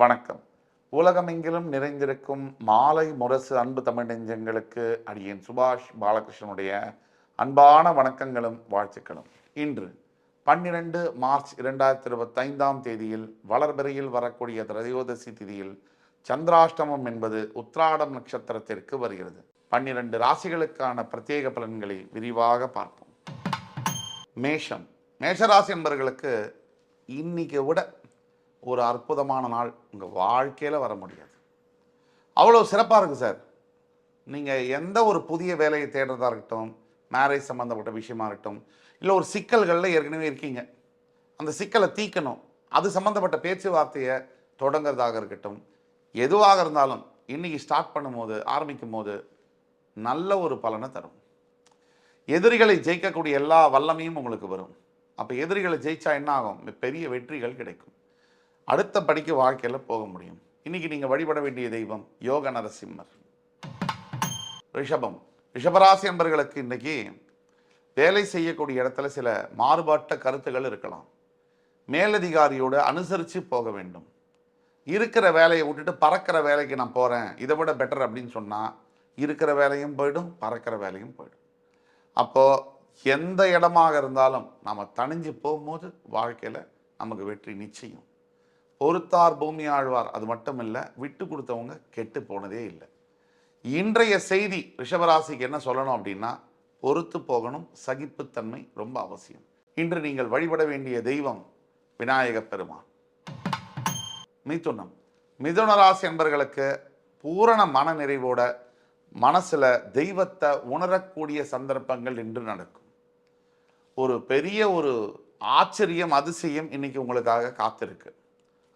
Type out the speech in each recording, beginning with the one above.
வணக்கம். உலகமெங்கிலும் நிறைந்திருக்கும் மாலை முரசு அன்பு தமிழ் நெஞ்சங்களுக்கு அடியேன் சுபாஷ் பாலகிருஷ்ணனுடைய அன்பான வணக்கங்களும் வாழ்த்துக்களும். இன்று பன்னிரண்டு மார்ச் இரண்டாயிரத்தி இருபத்தைந்தாம் தேதியில் வளர்பிறையில் வரக்கூடிய திரையோதசி திதியில் சந்திராஷ்டமம் என்பது உத்ராடம் நட்சத்திரத்திற்கு வருகிறது. பன்னிரண்டு ராசிகளுக்கான பிரத்யேக பலன்களை விரிவாக பார்ப்போம். மேஷம். மேஷராசி என்பவர்களுக்கு இன்னைக்கு விட ஒரு அற்புதமான நாள் உங்கள் வாழ்க்கையில் வர முடியாது. அவ்வளோ சிறப்பாக இருக்குது சார் நீங்கள் எந்த ஒரு புதிய வேலையை தேடுறதா இருக்கட்டும் மேரேஜ் சம்மந்தப்பட்ட விஷயமா இருக்கட்டும் இல்லை ஒரு சிக்கல்களில் ஏற்கனவே இருக்கீங்க. அந்த சிக்கலை தீக்கணும் அது சம்மந்தப்பட்ட பேச்சுவார்த்தையை தொடங்குறதாக இருக்கட்டும். எதுவாக இருந்தாலும் இன்றைக்கி ஸ்டார்ட் பண்ணும்போது ஆரம்பிக்கும் போது நல்ல ஒரு பலனை தரும். எதிரிகளை ஜெயிக்கக்கூடிய எல்லா வல்லமையும் உங்களுக்கு வரும். அப்போ எதிரிகளை ஜெயிச்சா என்ன ஆகும்? பெரிய வெற்றிகள் கிடைக்கும். அடுத்த படிக்கு வாழ்க்கையில் போக முடியும். இன்னைக்கு நீங்கள் வழிபட வேண்டிய தெய்வம் யோக நரசிம்மர். ரிஷபம். ரிஷபராசி என்பர்களுக்கு இன்னைக்கு வேலை செய்யக்கூடிய இடத்துல சில மாறுபட்ட கருத்துகள் இருக்கலாம். மேலதிகாரியோடு அனுசரித்து போக வேண்டும். இருக்கிற வேலையை விட்டுட்டு பறக்கிற வேலைக்கு நான் போகிறேன் இதை விட பெட்டர் அப்படின்னு சொன்னால் இருக்கிற வேலையும் போயிடும் பறக்கிற வேலையும் போயிடும். அப்போது எந்த இடமாக இருந்தாலும் நம்ம தணிஞ்சு போகும்போது வாழ்க்கையில் நமக்கு வெற்றி நிச்சயம். பொறுத்தார் பூமி ஆழ்வார். அது மட்டும் இல்லை விட்டு கொடுத்தவங்க கெட்டு போனதே இல்லை. இன்றைய செய்தி ரிஷபராசிக்கு என்ன சொல்லணும் அப்படின்னா பொறுத்து போகணும் சகிப்புத்தன்மை ரொம்ப அவசியம். இன்று நீங்கள் வழிபட வேண்டிய தெய்வம் விநாயகப் பெருமான். மிதுனம். மிதுன ராசி என்பர்களுக்கு பூரண மன நிறைவோட மனசில் தெய்வத்தை உணரக்கூடிய சந்தர்ப்பங்கள் இன்று நடக்கும். ஒரு பெரிய ஒரு ஆச்சரியம் அதிசயம் இன்னைக்கு உங்களுக்காக காத்திருக்கு.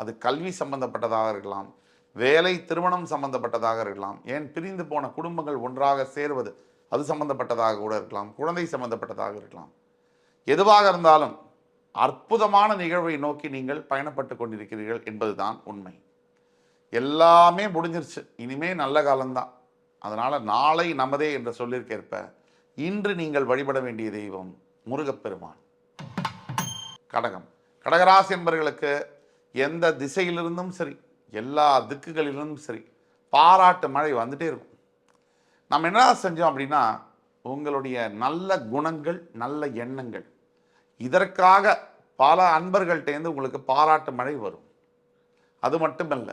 அது கல்வி சம்பந்தப்பட்டதாக இருக்கலாம் வேலை திருமணம் சம்பந்தப்பட்டதாக இருக்கலாம் ஏன் பிரிந்து போன குடும்பங்கள் ஒன்றாக சேர்வது அது சம்பந்தப்பட்டதாக கூட இருக்கலாம் குழந்தை சம்பந்தப்பட்டதாக இருக்கலாம். எதுவாக இருந்தாலும் அற்புதமான நிகழ்வை நோக்கி நீங்கள் பயணப்பட்டு கொண்டிருக்கிறீர்கள் என்பதுதான் உண்மை. எல்லாமே முடிஞ்சிருச்சு. இனிமே நல்ல காலம்தான். அதனால் நாளை நமதே என்ற சொல்லிற்கேற்ப இன்று நீங்கள் வழிபட வேண்டிய தெய்வம் முருகப்பெருமான். கடகம். கடகராசி என்பவர்களுக்கு எந்த திசையிலிருந்தும் சரி எல்லா திக்குகளிலிருந்தும் சரி பாராட்டு மழை வந்துட்டே இருக்கும். நம்ம என்ன செஞ்சோம் அப்படின்னா உங்களுடைய நல்ல குணங்கள் நல்ல எண்ணங்கள். இதற்காக பல அன்பர்கள்ட்டேருந்து உங்களுக்கு பாராட்டு மழை வரும். அது மட்டுமல்ல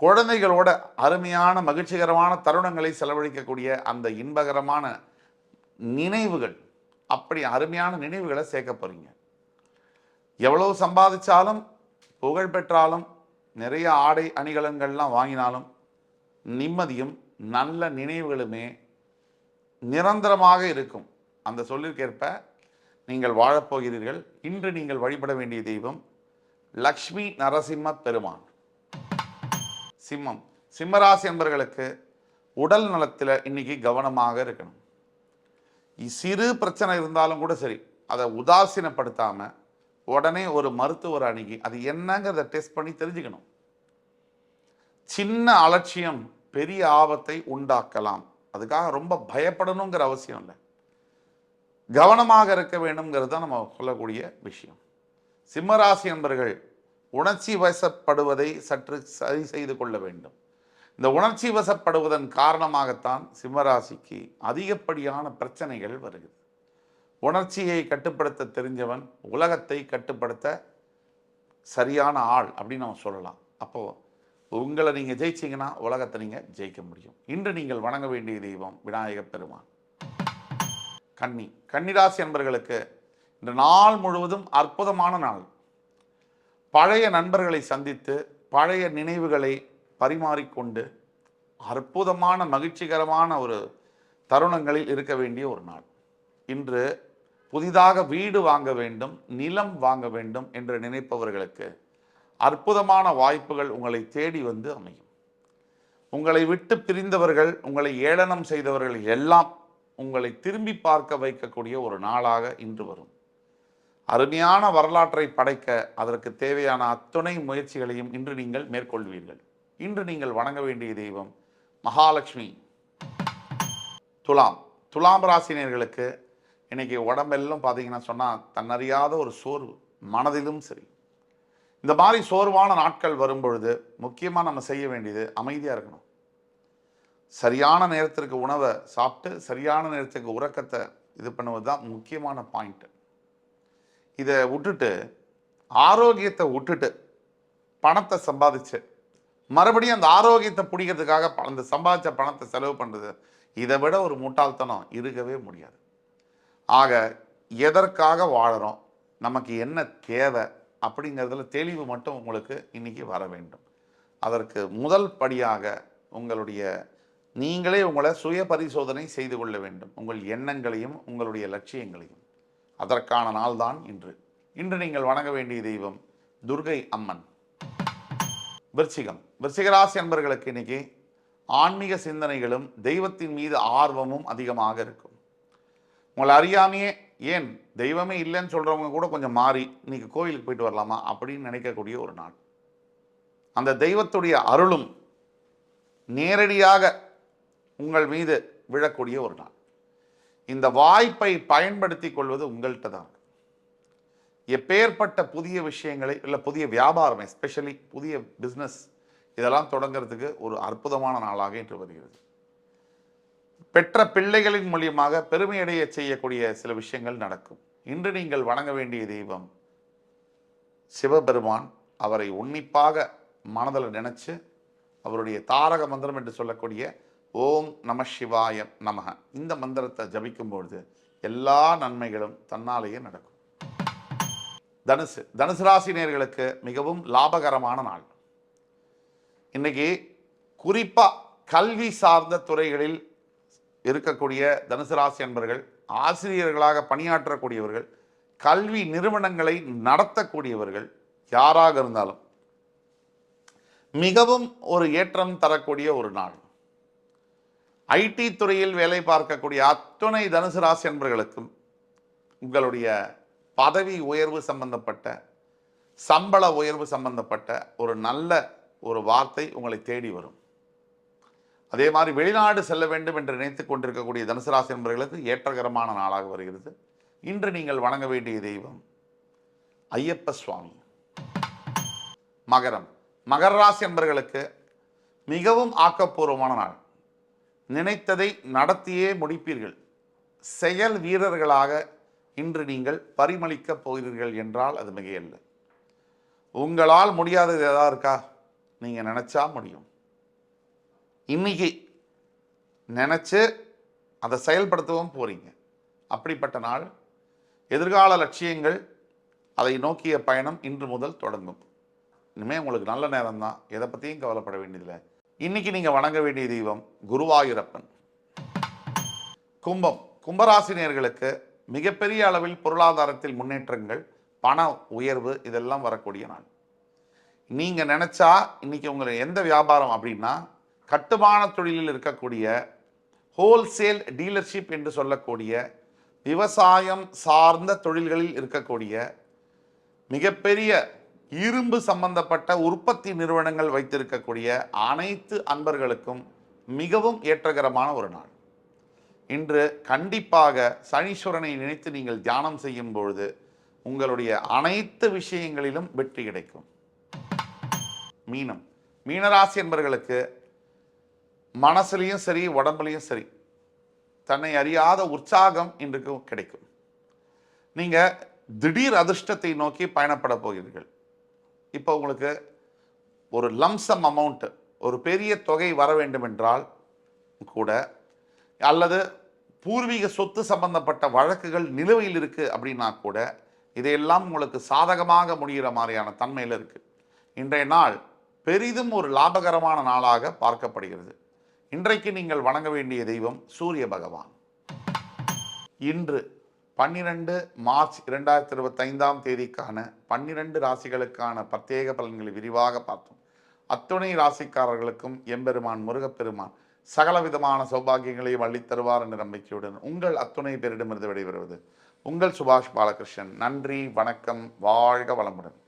குழந்தைகளோட அருமையான மகிழ்ச்சிகரமான தருணங்களை செலவழிக்கக்கூடிய அந்த இன்பகரமான நினைவுகள் அப்படி அருமையான நினைவுகளை சேர்க்க போகிறீங்க எவ்வளவு சம்பாதிச்சாலும் புகழ் பெற்றாலும் நிறைய ஆடை அணிகலன்கள்லாம் வாங்கினாலும் நிம்மதியும் நல்ல நினைவுகளுமே நிரந்தரமாக இருக்கும். அந்த சொல்லிற்கேற்ப நீங்கள் வாழப்போகிறீர்கள். இன்று நீங்கள் வழிபட வேண்டிய தெய்வம் லக்ஷ்மி நரசிம்ம பெருமான். சிம்மம். சிம்மராசி என்பவர்களுக்கு உடல் நலத்தில் இன்னைக்கு கவனமாக இருக்கணும். சிறு பிரச்சனை இருந்தாலும் கூட சரி அதை உதாசீனப்படுத்தாமல் உடனே ஒரு மருத்துவர் அணுகி அது என்னங்கிறத டெஸ்ட் பண்ணி தெரிஞ்சுக்கணும். சின்ன அலட்சியம் பெரிய ஆபத்தை உண்டாக்கலாம். அதுக்காக ரொம்ப பயப்படணுங்கிற அவசியம் இல்லை. கவனமாக இருக்க வேண்டும்ங்கிறது தான் நம்ம சொல்லக்கூடிய விஷயம். சிம்மராசி என்பர்கள் உணர்ச்சி வசப்படுவதை சற்று சரி செய்து கொள்ள வேண்டும். இந்த உணர்ச்சி வசப்படுவதன் காரணமாகத்தான் சிம்மராசிக்கு அதிகப்படியான பிரச்சனைகள் வருகிறது. உணர்ச்சியை கட்டுப்படுத்த தெரிஞ்சவன் உலகத்தை கட்டுப்படுத்த சரியான ஆள் அப்படின்னு நம்ம சொல்லலாம். அப்போது உங்களை நீங்கள் ஜெயிச்சீங்கன்னா உலகத்தை நீங்கள் ஜெயிக்க முடியும். இன்று நீங்கள் வணங்க வேண்டிய தெய்வம் விநாயகப் பெருமான். கன்னி. கன்னிராசி என்பர்களுக்கு இந்த நாள் முழுவதும் அற்புதமான நாள். பழைய நண்பர்களை சந்தித்து பழைய நினைவுகளை பரிமாறிக்கொண்டு அற்புதமான மகிழ்ச்சிகரமான ஒரு தருணங்களில் இருக்க வேண்டிய ஒரு நாள். இன்று புதிதாக வீடு வாங்க வேண்டும் நிலம் வாங்க வேண்டும் என்று நினைப்பவர்களுக்கு அற்புதமான வாய்ப்புகள் உங்களை தேடி வந்து அமையும். உங்களை விட்டு பிரிந்தவர்கள் உங்களை ஏளனம் செய்தவர்கள் எல்லாம் உங்களை திரும்பி பார்க்க வைக்கக்கூடிய ஒரு நாளாக இன்று வரும். அருமையான வரலாற்றை படைக்க அதற்கு தேவையான அத்துணை முயற்சிகளையும் இன்று நீங்கள் மேற்கொள்வீர்கள். இன்று நீங்கள் வணங்க வேண்டிய தெய்வம் மகாலட்சுமி. துலாம் துலாம் ராசினியர்களுக்கு இன்றைக்கி உடம்பெல்லாம் பார்த்தீங்கன்னா சொன்னால் தன்னறியாத ஒரு சோர்வு மனதிலும் சரி. இந்த மாதிரி சோர்வான நாட்கள் வரும்பொழுது முக்கியமாக நம்ம செய்ய வேண்டியது அமைதியாக இருக்கணும். சரியான நேரத்திற்கு உணவை சாப்பிட்டு சரியான நேரத்துக்கு உறக்கத்தை இது பண்ணுவது தான் முக்கியமான பாயிண்ட்டு இதை விட்டுட்டு ஆரோக்கியத்தை விட்டுட்டு பணத்தை சம்பாதிச்சு மறுபடியும் அந்த ஆரோக்கியத்தை பிடிக்கிறதுக்காக அந்த சம்பாதிச்ச பணத்தை செலவு பண்ணுறது இதை விட ஒரு முட்டாள்தனம் இருக்கவே முடியாது. ஆக எதற்காக வாழறோம்? நமக்கு என்ன தேவை? அப்படிங்கிறதுல தெளிவு மட்டும் உங்களுக்கு இன்னைக்கு வர வேண்டும். அதற்கு முதல் படியாக உங்களுடைய நீங்களே உங்களை சுய பரிசோதனை செய்து கொள்ள வேண்டும். உங்கள் எண்ணங்களையும் உங்களுடைய லட்சியங்களையும். அதற்கான நாள்தான் இன்று. இன்று நீங்கள் வணங்க வேண்டிய தெய்வம் துர்கை அம்மன். விருச்சிகம். விருச்சிகராசி அன்பர்களுக்கு இன்னைக்கு ஆன்மீக சிந்தனைகளும் தெய்வத்தின் மீது ஆர்வமும் அதிகமாக இருக்கும். உங்களை அறியாமையே ஏன் தெய்வமே இல்லைன்னு சொல்கிறவங்க கூட கொஞ்சம் மாறி இன்னைக்கு கோயிலுக்கு போயிட்டு வரலாமா அப்படின்னு நினைக்கக்கூடிய ஒரு நாள். அந்த தெய்வத்துடைய அருளும் நேரடியாக உங்கள் மீது விழக்கூடிய ஒரு நாள். இந்த வாய்ப்பை பயன்படுத்தி கொள்வது உங்கள்கிட்ட தான். எப்பேற்பட்ட புதிய விஷயங்களை இல்லை புதிய வியாபாரம் எஸ்பெஷலி புதிய பிஸ்னஸ் இதெல்லாம் தொடங்கிறதுக்கு ஒரு அற்புதமான நாளாக இன்று வருகிறது. பெற்ற பிள்ளைகளின் மூலியமாக பெருமையடைய செய்யக்கூடிய சில விஷயங்கள் நடக்கும். இன்று நீங்கள் வணங்க வேண்டிய தெய்வம் சிவபெருமான். அவரை உன்னிப்பாக மனதில் நினைச்சு அவருடைய தாரக மந்திரம் என்று சொல்லக்கூடிய ஓம் நம சிவாய நமக இந்த மந்திரத்தை ஜபிக்கும் பொழுது எல்லா நன்மைகளும் தன்னாலேயே நடக்கும். தனுசு தனுசு ராசி மிகவும் லாபகரமான நாள். இன்னைக்கு குறிப்பா கல்வி சார்ந்த துறைகளில் இருக்கக்கூடிய தனுசு ராசி அன்பர்கள் ஆசிரியர்களாக பணியாற்றக்கூடியவர்கள் கல்வி நிறுவனங்களை நடத்தக்கூடியவர்கள் யாராக இருந்தாலும் மிகவும் ஒரு ஏற்றம் தரக்கூடிய ஒரு நாள். ஐடி துறையில் வேலை பார்க்கக்கூடிய அத்துணை தனுசு ராசி அன்பர்களுக்கும் உங்களுடைய பதவி உயர்வு சம்பந்தப்பட்ட சம்பள உயர்வு சம்பந்தப்பட்ட ஒரு நல்ல ஒரு வார்த்தை உங்களை தேடி வரும். அதே மாதிரி வெளிநாடு செல்ல வேண்டும் என்று நினைத்து கொண்டிருக்கக்கூடிய தனுசராசி நண்பர்களுக்கு என்பவர்களுக்கு ஏற்றகரமான நாளாக வருகிறது. இன்று நீங்கள் வணங்க வேண்டிய தெய்வம் ஐயப்ப சுவாமி. மகரம். மகர ராசி என்பவர்களுக்கு மிகவும் ஆக்கப்பூர்வமான நாள். நினைத்ததை நடத்தியே முடிப்பீர்கள். செயல் வீரர்களாக இன்று நீங்கள் பரிமளிக்கப் போகிறீர்கள் என்றால் அது மிகையல்ல. உங்களால் முடியாதது எதாவது இருக்கா? நீங்கள் நினச்சா முடியும். இன்னைக்கு நினச்சி அதை செயல்படுத்தவும் போகிறீங்க அப்படிப்பட்ட நாள் எதிர்கால லட்சியங்கள் அதை நோக்கிய பயணம் இன்று முதல் தொடங்கும். இனிமேல் உங்களுக்கு நல்ல நேரம் தான் எதை பற்றியும் கவலைப்பட வேண்டியதில்லை. இன்னைக்கு நீங்கள் வணங்க வேண்டிய தெய்வம் குருவாயூரப்பன். கும்பம் கும்பராசினியர்களுக்கு மிகப்பெரிய அளவில் பொருளாதாரத்தில் முன்னேற்றங்கள் பண உயர்வு இதெல்லாம் வரக்கூடிய நாள். நீங்கள் நினச்சா இன்றைக்கி உங்களை எந்த வியாபாரம் அப்படின்னா கட்டுமான தொழிலில் இருக்கக்கூடிய ஹோல்சேல் டீலர்ஷிப் என்று சொல்லக்கூடிய விவசாயம் சார்ந்த தொழில்களில் இருக்கக்கூடிய மிகப்பெரிய இரும்பு சம்பந்தப்பட்ட உற்பத்தி நிறுவனங்கள் வைத்திருக்கக்கூடிய அனைத்து அன்பர்களுக்கும் மிகவும் ஏற்றகரமான ஒரு நாள். இன்று கண்டிப்பாக சனீஸ்வரனை நினைத்து நீங்கள் தியானம் செய்யும் பொழுது உங்களுடைய அனைத்து விஷயங்களிலும் வெற்றி கிடைக்கும். மீனம். மீனராசி என்பர்களுக்கு மனசுலையும் சரி உடம்புலையும் சரி தன்னை அறியாத உற்சாகம் இன்றைக்கு கிடைக்கும். நீங்கள் திடீர் அதிர்ஷ்டத்தை நோக்கி பயணப்பட போகிறீர்கள். இப்போ உங்களுக்கு ஒரு லம்சம் அமௌண்ட்டு ஒரு பெரிய தொகை வர வேண்டும் என்றால் கூட அல்லது பூர்வீக சொத்து சம்பந்தப்பட்ட வழக்குகள் நிலுவையில் இருக்குது அப்படின்னா கூட இதையெல்லாம் உங்களுக்கு சாதகமாக முடிகிற மாதிரியான தன்மையில் இருக்குது இன்றைய நாள் பெரிதும் ஒரு லாபகரமான நாளாக பார்க்கப்படுகிறது. இன்றைக்கு நீங்கள் வணங்க வேண்டிய தெய்வம் சூரிய பகவான். இன்று பன்னிரண்டு மார்ச் இரண்டாயிரத்தி இருபத்தைந்தாம் தேதிக்கான பன்னிரண்டு ராசிகளுக்கான பிரத்யேக பலன்களை விரிவாக பார்த்தோம். அத்துணை ராசிக்காரர்களுக்கும் எம்பெருமான் முருகப்பெருமான் சகல விதமான சௌபாகியங்களையும் அள்ளித்தருவார் என்ற நம்பிக்கையுடன் உங்கள் அத்துணை பேரிடமிருந்து விடைபெறுவது உங்கள் சுபாஷ் பாலகிருஷ்ணன். நன்றி வணக்கம் வாழ்க வளமுடன்.